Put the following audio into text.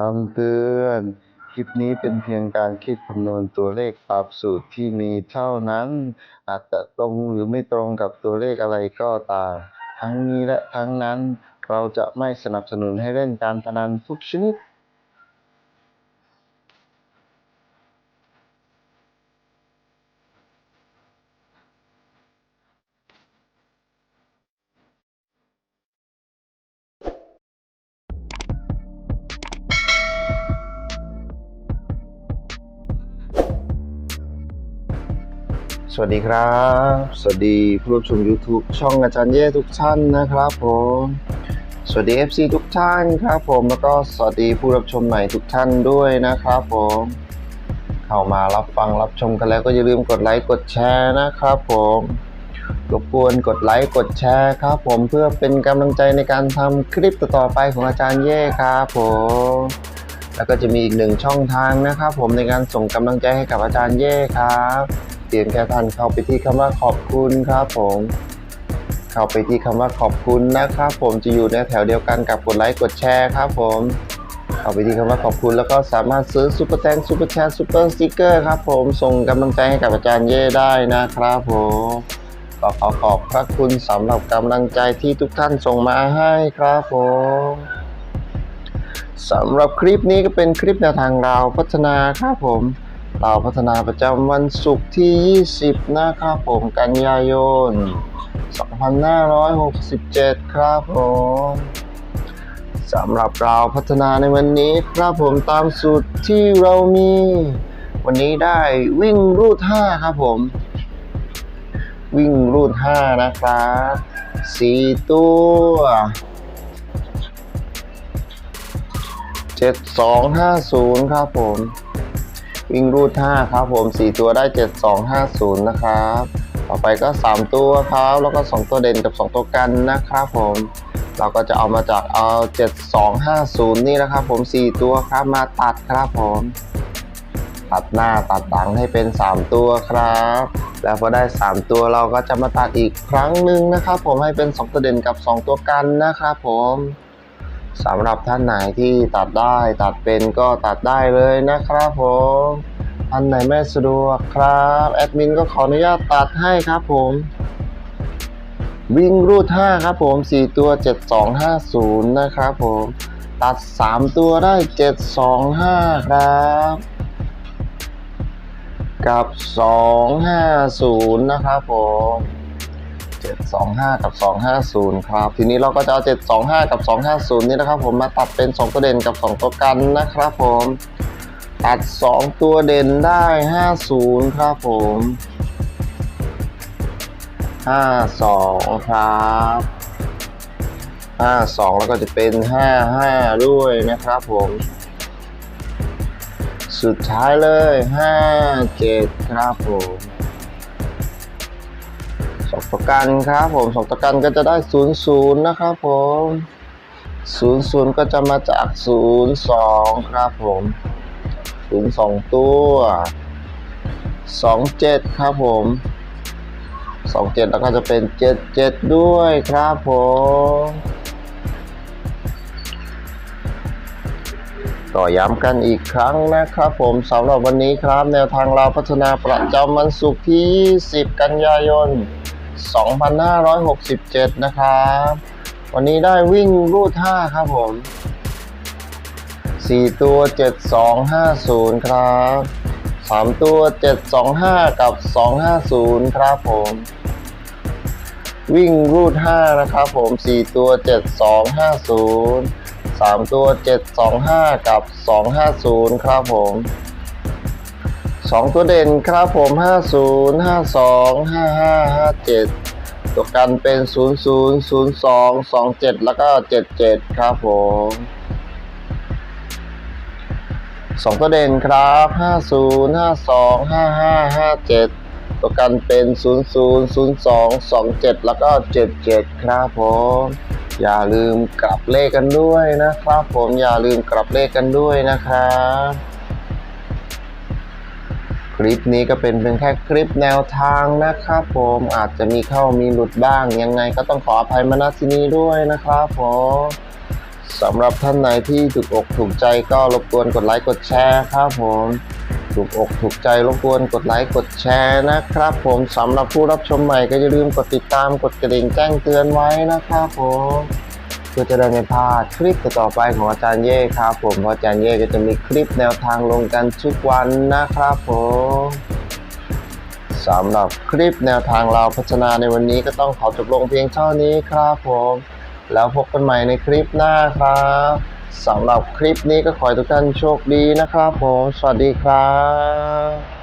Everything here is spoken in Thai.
คำเตือน คลิปนี้เป็นเพียงการคิดคำนวณตัวเลขตามสูตรที่มีเท่านั้น อาจจะตรงหรือไม่ตรงกับตัวเลขอะไรก็ตาม ทั้งนี้และทั้งนั้น เราจะไม่สนับสนุนให้เล่นการพนันทุกชนิด สวัสดีครับ สวัสดีผู้รับชม YouTube ช่องอาจารย์เย่ทุกท่านนะครับผม สวัสดี FC ทุกท่านครับผม แล้วก็สวัสดีผู้รับชมใหม่ทุกท่านด้วยนะครับผม เข้ามารับฟังรับชมกันแล้วก็อย่าลืมกดไลค์กดแชร์นะครับผมรบกวนกดไลค์กดแชร์ครับผมเพื่อเป็นกำลังใจในการทำคลิปต่อๆไปของอาจารย์เย่ครับผมแล้วก็จะมีอีกหนึ่งช่องทางนะครับผมในการส่งกำลังใจให้กับอาจารย์เย่ครับ เพียงแค่ท่านเข้าไปที่คำว่าขอบคุณครับผม เข้าไปที่คำว่าขอบคุณนะครับผมจะอยู่ในแถวเดียวกันกับกดไลค์กดแชร์ครับผมเข้าไปที่คำว่าขอบคุณแล้วก็สามารถซื้อซุปเปอร์แตงซุปเปอร์แชร์ซุปเปอร์สติกเกอร์ครับผมส่งกำลังใจให้กับอาจารย์เย่ได้นะครับผมก็ขอขอบพระคุณสำหรับกำลังใจที่ทุกท่านส่งมาให้ครับผมสำหรับคลิปนี้ก็เป็นคลิปแนวทางเราพัฒนาครับผม เราวพัฒนาประจำวันศุกร์ที่ 20 นะครับผมกันยายน 2567 ครับผมสำหรับเราวพัฒนาในวันนี้ครับผมตามสูตรที่เรามี วันนี้ได้วิ่งรูด 5 ครับผม วิ่งรูด 5 นะครับ4ตัวเจ็ดสองห้าศูนย์ครับผม วิ่งรูดห้าครับผมสี่ตัวได้เจ็ดสองห้าศูนย์นะครับ ต่อไปก็สามตัวครับ แล้วก็สองตัวเด่นกับสองตัวกันนะครับผม เราก็จะเอามาจากเอาเจ็ดสองห้าศูนย์นี่นะครับผมสี่ตัวครับมาตัดครับผม ตัดหน้าตัดหลังให้เป็นสามตัวครับ แล้วพอได้สามตัวเราก็จะมาตัดอีกครั้งหนึ่งนะครับผมให้เป็นสองตัวเด่นกับสองตัวกันนะครับผม สำหรับท่านไหนที่ตัดได้ตัดเป็นก็ตัดได้เลยนะครับผมท่านไหนไม่สะดวกครับแอดมินก็ขออนุญาตตัดให้ครับผมวิ่งรูด 5 ครับผม 4 ตัว 7250 นะครับผม ตัด 3 ตัวได้ 725 ครับ กับ 250 นะครับผม 725 กับ 250 ครับ ทีนี้เราก็จะเอา 725 กับ 250 นี่นะครับ ผมมาตัดเป็น 2 ตัวเด่นกับ 2 ตัวกันนะครับ ผม ตัด 2 ตัวเด่นได้ 50 ครับผม 52 ครับ52 แล้วก็จะเป็น 55 ด้วยนะครับผมสุดท้ายเลย 57 ครับผม สองประกันครับผมสองประกันก็จะได้ศูนย์ศูนย์นะครับผมศูนย์ศูนย์ก็จะมาจากศูนย์สองครับผมศูนย์สองตัวสองเจ็ดครับผมสองเจ็ดแล้วก็จะเป็นเจ็ดเจ็ดด้วยครับผมต่อย้ำกันอีกครั้งนะครับผมสำหรับวันนี้ครับ แนวทางเราพัฒนาประจำวันศุกร์ที่ 10 กันยายน 2567 นะครับ วันนี้ได้วิ่งรูด 5 ครับผม 4 ตัว 7250 ครับ 3 ตัว 725 กับ 250 ครับผม วิ่งรูด 5 นะครับผม 4 ตัว 7250 3 ตัว 725 กับ 250 ครับผม สองตัวเด่นครับผม 50 52 55 57 ตัวกันเป็น 00 02 27 แล้วก็ 77 ครับผมสองตัวเด่นครับ 50 52 55 57 ตัวกันเป็น 00 02 27 แล้วก็ 77 ครับผมอย่าลืมกลับเลขกันด้วยนะครับผมอย่าลืมกลับเลขกันด้วยนะครับ คลิปนี้ก็เป็นเพียงแค่คลิปแนวทางนะครับผมอาจจะมีเข้ามีหลุดบ้าง ยังไงก็ต้องขออภัยมาณที่นี้ด้วยนะครับผมสำหรับท่านไหนที่ถูกอกถูกใจก็รบกวนกดไลค์กดแชร์ครับผมถูกอกถูกใจรบกวนกดไลค์กดแชร์นะครับ ผมสำหรับผู้รับชมใหม่ก็อย่าลืมกดติดตามกดกระดิ่งแจ้งเตือนไว้นะครับผม พื่อจะได้ไม่พลาดคลิปต่อไปของอาจารย์เย่ครับผมเพราะอาจารย์เย่ก็จะมีคลิปแนวทางลงกันทุกวันนะครับผมสำหรับคลิปแนวทางเราพัฒนาในวันนี้ก็ต้องขอจบลงเพียงเท่านี้ครับผม แล้วพบกันใหม่ในคลิปหน้าครับสำหรับคลิปนี้ก็ขอให้ทุกท่านโชคดีนะครับผม สวัสดีครับ